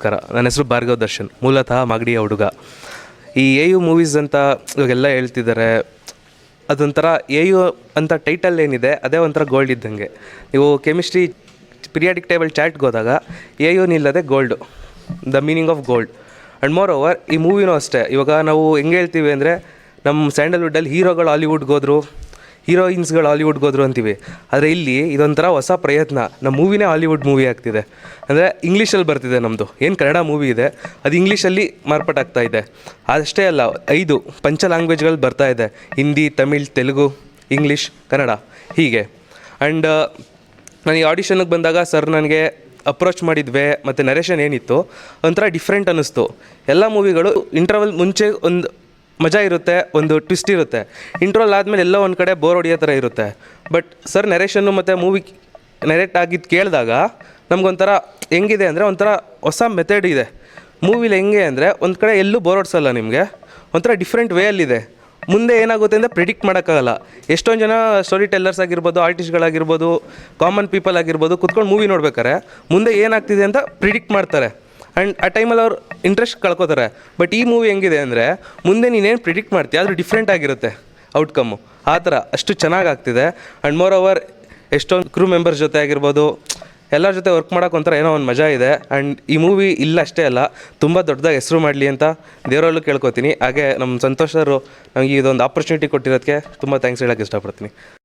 ನಮಸ್ಕಾರ. ನನ್ನ ಹೆಸರು ಭಾರ್ಗವ್ ದರ್ಶನ್, ಮೂಲತಃ ಮಾಗಡಿಯ ಹುಡುಗ. ಈ ಎ ಯು ಮೂವೀಸ್ ಅಂತ ಇವಾಗೆಲ್ಲ ಹೇಳ್ತಿದ್ದಾರೆ ಅದೊಂಥರ ಎ ಯು ಅಂತ ಟೈಟಲ್ ಏನಿದೆ, ಅದೇ ಒಂಥರ ಗೋಲ್ಡ್ ಇದ್ದಂಗೆ. ನೀವು ಕೆಮಿಸ್ಟ್ರಿ ಪಿರಿಯಾಡಿಕ್ ಟೇಬಲ್ ಚಾಟ್ಗೆ ಹೋದಾಗ ಎ ಯು ನಿಲ್ಲದೆ gold the meaning of gold and more over ಈ ಮೂವಿನೂ ಅಷ್ಟೇ. ಇವಾಗ ನಾವು ಹೆಂಗೆ ಹೇಳ್ತೀವಿ ಅಂದರೆ ನಮ್ಮ ಸ್ಯಾಂಡಲ್ವುಡ್ಡಲ್ಲಿ ಹೀರೋಗಳು ಹಾಲಿವುಡ್ಗೆ ಹೋದ್ರು ಹೀರೋಯಿನ್ಸ್ಗಳು ಹಾಲಿವುಡ್ಗೆ ಹೋದ್ರು ಅಂತೀವಿ. ಆದರೆ ಇಲ್ಲಿ ಇದೊಂಥರ ಹೊಸ ಪ್ರಯತ್ನ. ನಮ್ಮ ಮೂವಿನೇ ಹಾಲಿವುಡ್ ಮೂವಿ ಆಗ್ತಿದೆ. ಅಂದರೆ ಇಂಗ್ಲೀಷಲ್ಲಿ ಬರ್ತಿದೆ ನಮ್ಮದು ಏನು ಕನ್ನಡ ಮೂವಿ ಇದೆ, ಅದು ಇಂಗ್ಲೀಷಲ್ಲಿ ಮಾರ್ಪಾಟಾಗ್ತಾ ಇದೆ. ಅಷ್ಟೇ ಅಲ್ಲ, ಐದು ಪಂಚ ಲ್ಯಾಂಗ್ವೇಜ್ಗಳು ಬರ್ತಾ ಇದೆ. ಹಿಂದಿ, ತಮಿಳ್, ತೆಲುಗು, ಇಂಗ್ಲೀಷ್, ಕನ್ನಡ. ಹೀಗೆ. ಆ್ಯಂಡ್ ನಾನು ಈ ಆಡಿಷನ್ಗೆ ಬಂದಾಗ ಸರ್ ನನಗೆ ಅಪ್ರೋಚ್ ಮಾಡಿದ್ವಿ, ಮತ್ತು ನರೇಷನ್ ಏನಿತ್ತು, ಒಂಥರ ಡಿಫ್ರೆಂಟ್ ಅನ್ನಿಸ್ತು ಎಲ್ಲ ಮೂವಿಗಳು ಇಂಟರ್ವಲ್ ಮುಂಚೆ ಒಂದು ಮಜಾ ಇರುತ್ತೆ, ಒಂದು ಟ್ವಿಸ್ಟ್ ಇರುತ್ತೆ. ಇಂಟ್ರೋಲ್ ಆದಮೇಲೆ ಎಲ್ಲೋ ಒಂದು ಕಡೆ ಬೋರ್ ಹೊಡಿಯೋ ಥರ ಇರುತ್ತೆ. ಬಟ್ ಸರ್ ನೆರೇಷನ್ನು ಮತ್ತು ಮೂವಿ ನೆರೇಟ್ ಆಗಿದ್ದು ಕೇಳಿದಾಗ ನಮಗೊಂಥರ ಹೆಂಗಿದೆ ಅಂದರೆ ಒಂಥರ ಹೊಸ ಮೆಥಡ್ ಇದೆ. ಮೂವಿಲಿ ಹೆಂಗೆ ಅಂದರೆ ಒಂದು ಕಡೆ ಎಲ್ಲೂ ಬೋರ್ ಹೊಡ್ಸಲ್ಲ ನಿಮಗೆ. ಒಂಥರ ಡಿಫ್ರೆಂಟ್ ವೇಯಲ್ಲಿದೆ ಮುಂದೆ ಏನಾಗುತ್ತೆ ಅಂದರೆ ಪ್ರಿಡಿಕ್ಟ್ ಮಾಡೋಕ್ಕಾಗಲ್ಲ. ಎಷ್ಟೊಂದು ಜನ ಸ್ಟೋರಿ ಟೆಲ್ಲರ್ಸ್ ಆಗಿರ್ಬೋದು ಆರ್ಟಿಸ್ಟ್ಗಳಾಗಿರ್ಬೋದು ಕಾಮನ್ ಪೀಪಲ್ ಆಗಿರ್ಬೋದು ಕುತ್ಕೊಂಡು ಮೂವಿ ನೋಡ್ಬೇಕಾರೆ ಮುಂದೆ ಏನಾಗ್ತಿದೆ ಅಂತ ಪ್ರಿಡಿಕ್ಟ್ ಮಾಡ್ತಾರೆ. ಆ್ಯಂಡ್ ಆ ಟೈಮಲ್ಲಿ ಅವ್ರು ಇಂಟ್ರೆಸ್ಟ್ ಕಳ್ಕೊತಾರೆ. ಬಟ್ ಈ ಮೂವಿ ಹೆಂಗಿದೆ ಅಂದರೆ, ಮುಂದೆ ನೀನೇನು ಪ್ರಿಡಿಕ್ಟ್ ಮಾಡ್ತೀಯ ಅದು ಡಿಫ್ರೆಂಟ್ ಆಗಿರುತ್ತೆ ಔಟ್ಕಮ್ಮು ಆ ಥರ ಅಷ್ಟು ಚೆನ್ನಾಗಿ ಆಗ್ತಿದೆ. ಆ್ಯಂಡ್ ಮೋರ್ ಓವರ್ ಎಷ್ಟೊಂದು ಕ್ರೂ ಮೆಂಬರ್ಸ್ ಜೊತೆ ಆಗಿರ್ಬೋದು, ಎಲ್ಲರ ಜೊತೆ ವರ್ಕ್ ಮಾಡೋಕೆ ಒಂಥರ ಏನೋ ಒಂದು ಮಜಾ ಇದೆ. ಆ್ಯಂಡ್ ಈ ಮೂವಿ ಇಲ್ಲ ಅಷ್ಟೇ ಅಲ್ಲ, ತುಂಬ ದೊಡ್ಡದಾಗಿ ಹೆಸರು ಮಾಡಲಿ ಅಂತ ದೇವರಲ್ಲೂ ಕೇಳ್ಕೊತೀನಿ. ಹಾಗೆ ನಮ್ಮ ಸಂತೋಷರು ನನಗೆ ಇದೊಂದು ಆಪರ್ಚುನಿಟಿ ಕೊಟ್ಟಿರೋದಕ್ಕೆ ತುಂಬ ಥ್ಯಾಂಕ್ಸ್ ಹೇಳೋಕ್ಕೆ ಇಷ್ಟಪಡ್ತೀನಿ.